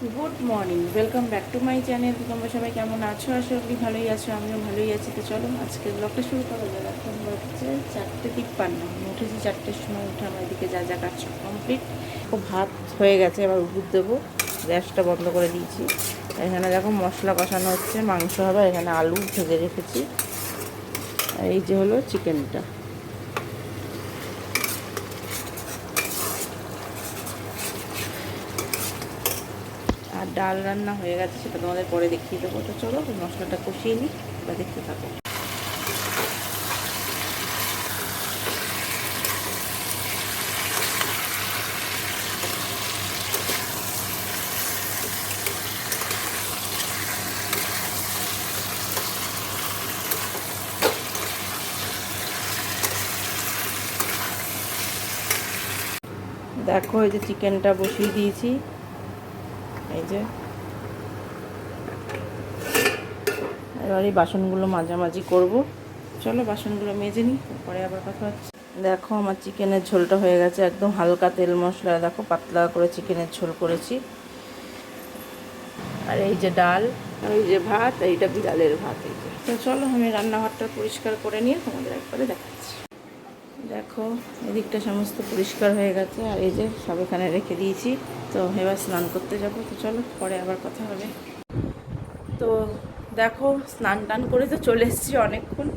Good morning welcome back to my channel তোমরা সবাই কেমন আছো? আশা করি ভালোই আছো, আমিও ভালোই আছি। তো চলো, আজকে ব্লগটা শুরু করা যাক। এখন হচ্ছে চারটে তিপ্পান্ন। আমি উঠেছি চারটের সময় উঠে আমার এদিকে যা যা কাজ কমপ্লিট ও ভাত হয়ে গেছে, এবার উপুর দেবো। গ্যাসটা বন্ধ করে দিয়েছি। এখানে দেখো মশলা কষানো হচ্ছে, মাংস হবে এখানে আলু ভেজে রেখেছি। এই যে হলো চিকেনটা ডাল রান্না হয়ে গেছে, সেটা তোমাদের পরে দেখিয়ে দেবো। তো চলো মশলাটা কষিয়ে নিই বা দেখতে থাকো। দেখো, এই যে চিকেনটা বসিয়ে দিয়েছি। এই যে। এবার এই বাসনগুলো মাঝামাঝি করব। চলো বাসনগুলো মেজে নিই পরে আবার কথা হচ্ছে। দেখো আমার চিকেনের ঝোলটা হয়ে গেছে একদম হালকা তেল মশলা। দেখো পাতলা করে চিকেনের ঝোল করেছি। আর এই যে ডাল এই যে ভাত এইটা বিড়ালের ভাত এই যে। তো চলো আমি রান্নাঘরটা পরিষ্কার করে নিয়ে তোমাদের একবারে দেখাচ্ছি। দেখো, এদিকটা সমস্ত পরিষ্কার হয়ে গেছে, আর এই যে সব এখানে রেখে দিয়েছি। তো এবার স্নান করতে যাব, তো চলো, পরে আবার কথা হবে। তো দেখো, স্নান টান করে তো চলে এসেছি অনেকক্ষণ।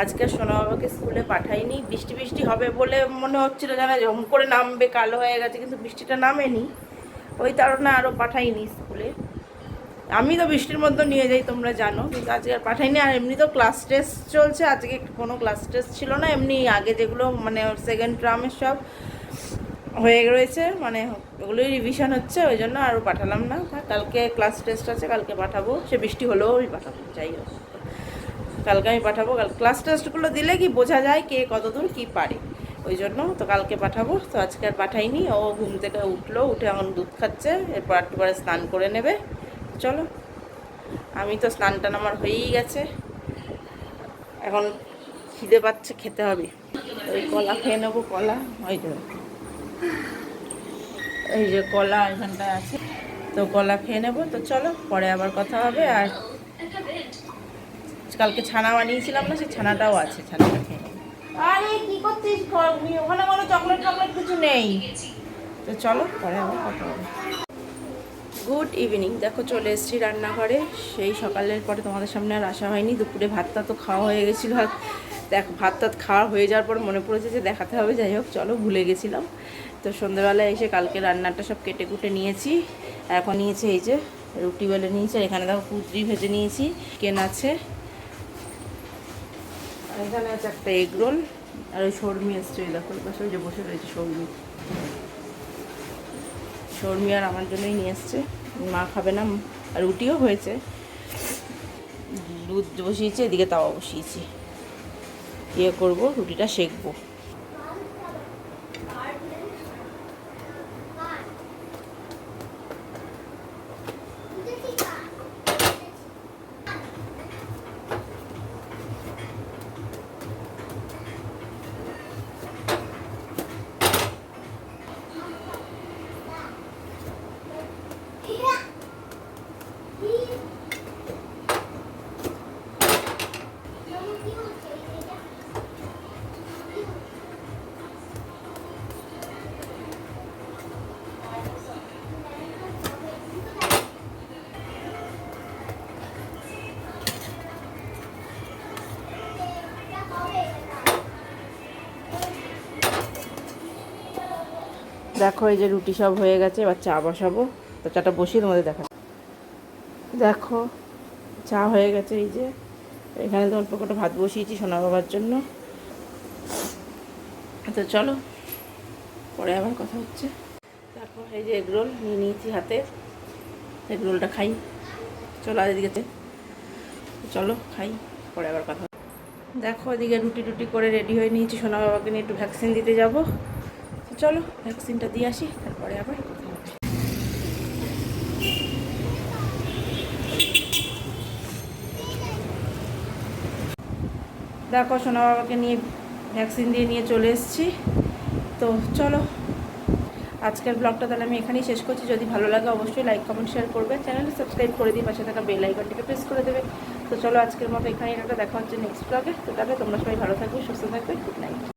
আজকে সোনা বাবাকে স্কুলে পাঠাইনি। বৃষ্টি বৃষ্টি হবে বলে মনে হচ্ছিল যেন জম করে নামবে, কালো হয়ে গেছে, কিন্তু বৃষ্টিটা নামেনি। ওই কারণে আরও পাঠাইনি স্কুলে। আমি তো বৃষ্টির মধ্যে নিয়ে যাই, তোমরা জানো। কিন্তু আজকে আর পাঠাইনি, আর এমনি তো ক্লাস টেস্ট চলছে, আজকে কোনো ক্লাস টেস্ট ছিল না, এমনি আগে যেগুলো মানে সেকেন্ড ট্রামের সব হয়ে রয়েছে মানে ওগুলোই রিভিশন হচ্ছে, ওই জন্য আরও পাঠালাম না। কালকে ক্লাস টেস্ট আছে, কালকে পাঠাবো। সে বৃষ্টি হলেও আমি পাঠাবো, যাই হোক। কালকে আমি পাঠাবো, কাল ক্লাস টেস্টগুলো দিলে কি বোঝা যায় কে কতদূর কী পারে, ওই জন্য তো কালকে পাঠাবো। তো আজকে আর পাঠাইনি, ও ঘুম থেকে উঠল, উঠে এখন দুধ খাচ্ছে, এরপর একটু স্নান করে নেবে। চলো। আমি তো স্নান টান আমার হয়েই গেছে। এখন খিদে পাচ্ছে খেতে হবে। ওই কলা খেয়ে নেব কলা। ওই যে এই যে কলা এখানটায় আছে। তো কলা খেয়ে নেব। তো চলো পরে আবার কথা হবে। আর কালকে ছানা বানিয়েছিলাম না সেই ছানাটাও আছে ছানাটা খেয়ে আরে কি করছিস? ওখানে কোনো চকলেট টকলেট কিছু নেই। তো চলো পরে আবার কথা হবে। Good evening. দেখো চলে এসেছি রান্নাঘরে। সেই সকালের পরে তোমাদের সামনে আর আসা হয়নি। দুপুরে ভাতটা তো খাওয়া হয়ে গেছিল। আর দেখ ভাত টাত খাওয়া হয়ে যাওয়ার পর মনে পড়েছে যে দেখাতে হবে। যাই হোক, চলো ভুলে গেছিলাম। তো সন্ধ্যেবেলায় এসে কালকে রান্নাটা সব কেটে কুটে নিয়েছি। এখন নিয়েছি এই যে রুটি বেলে নিয়েছি। এখানে দেখো কুদরি ভেজে নিয়েছি। কেন আছে। এখানে আছে একটা এগ রোল। আর ওই শর্মি এসছে দেখো ওই পাশে ওই যে বসে রয়েছে শর্মি। শর্মি আর আমার জন্যই নিয়ে এসছে। মা খাবে না, আর রুটিও হয়েছে। দুধ বসিয়েছি, এদিকে তাওয়া বসিয়েছি। ইয়ে করব, রুটিটা সেকবো। দেখো এই যে রুটি সব হয়ে গেছে, এবার চা বসাবো। তো চাটা বসিয়ে তোমাদের দেখা দেখো, চা হয়ে গেছে এই যে। এখানে তো অল্প কটা ভাত বসিয়েছি সোনা বাবার জন্য। তো চলো, পরে আবার কথা হচ্ছে। দেখো, এই যে এগরোল নিয়ে নিয়েছি হাতে। এগরোলটা খাই। চলো আর এদিকে চলো। খাই, পরে আবার কথা দেখো, এদিকে রুটি টুটি করে রেডি হয়ে নিয়েছি। সোনা বাবাকে নিয়ে একটু ভ্যাকসিন দিতে যাব। চলো ভ্যাকসিনটা দিয়ে আসি, তারপরে আবার দেখো, সোনা বাবাকে নিয়ে ভ্যাকসিন দিয়ে নিয়ে চলে এসেছি। তো চলো, আজকের ব্লগটা তাহলে আমি এখানেই শেষ করছি। যদি ভালো লাগে অবশ্যই লাইক কমেন্ট শেয়ার করবে। চ্যানেলটা সাবস্ক্রাইব করে দিই, পাশে থাকা বেল আইকনটিকে প্রেস করে দেবে। তো চলো, আজকের মতো এখানেই একটা দেখা হচ্ছে নেক্সট ব্লগে তো তাহলে তোমরা সবাই ভালো থাকবে, সুস্থ থাকবে গুড নাইট